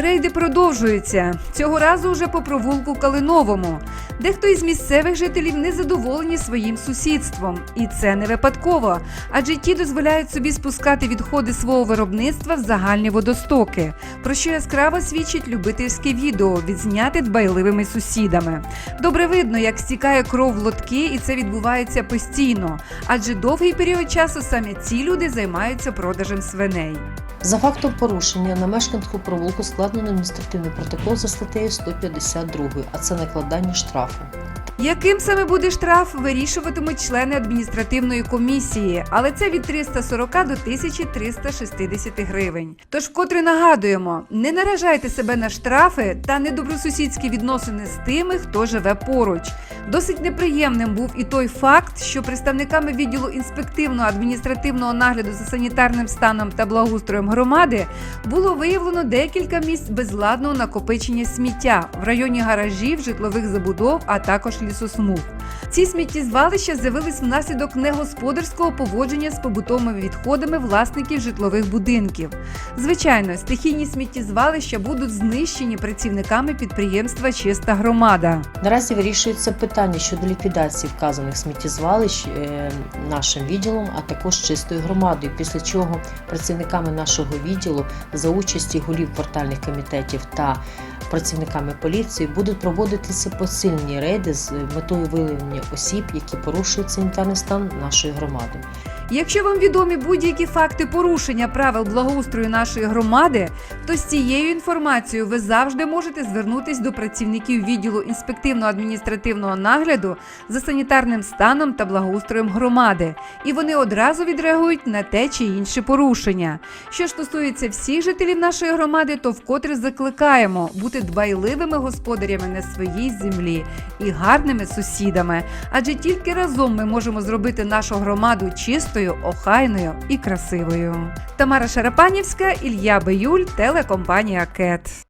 Рейди продовжуються. Цього разу вже по провулку Калиновому. Дехто із місцевих жителів не задоволені своїм сусідством. І це не випадково, адже ті дозволяють собі спускати відходи свого виробництва в загальні водостоки, про що яскраво свідчить любительське відео, відзняте дбайливими сусідами. Добре видно, як стікає кров в лотки, і це відбувається постійно, адже довгий період часу саме ці люди займаються продажем свиней. За фактом порушення на мешканку провулку складено адміністративний протокол за статтею 152, а це накладання штрафу. Яким саме буде штраф, вирішуватимуть члени адміністративної комісії, але це від 340 до 1360 гривень. Тож вкотре нагадуємо: не наражайте себе на штрафи та недобросусідські відносини з тими, хто живе поруч. Досить неприємним був і той факт, що представниками відділу інспективного адміністративного нагляду за санітарним станом та благоустроєм громади було виявлено декілька місць безладного накопичення сміття в районі гаражів, житлових забудов, а також this is smooth. Ці сміттєзвалища з'явились внаслідок негосподарського поводження з побутовими відходами власників житлових будинків. Звичайно, стихійні сміттєзвалища будуть знищені працівниками підприємства Чиста громада. Наразі вирішується питання щодо ліквідації вказаних сміттєзвалищ е, нашим відділом, а також чистою громадою. Після чого працівниками нашого відділу за участі голів квартальних комітетів та працівниками поліції будуть проводитися посильні рейди з метою виявлення осіб, які порушують санітарний стан нашої громади. Якщо вам відомі будь-які факти порушення правил благоустрою нашої громади, то з цією інформацією ви завжди можете звернутись до працівників відділу інспективно-адміністративного нагляду за санітарним станом та благоустроєм громади, і вони одразу відреагують на те чи інше порушення. Що ж стосується всіх жителів нашої громади, то вкотре закликаємо бути дбайливими господарями на своїй землі і гарними сусідами, адже тільки разом ми можемо зробити нашу громаду чистою, охайною і красивою. Тамара Шарапанівська, Ілья Биюль, телекомпанія Кет.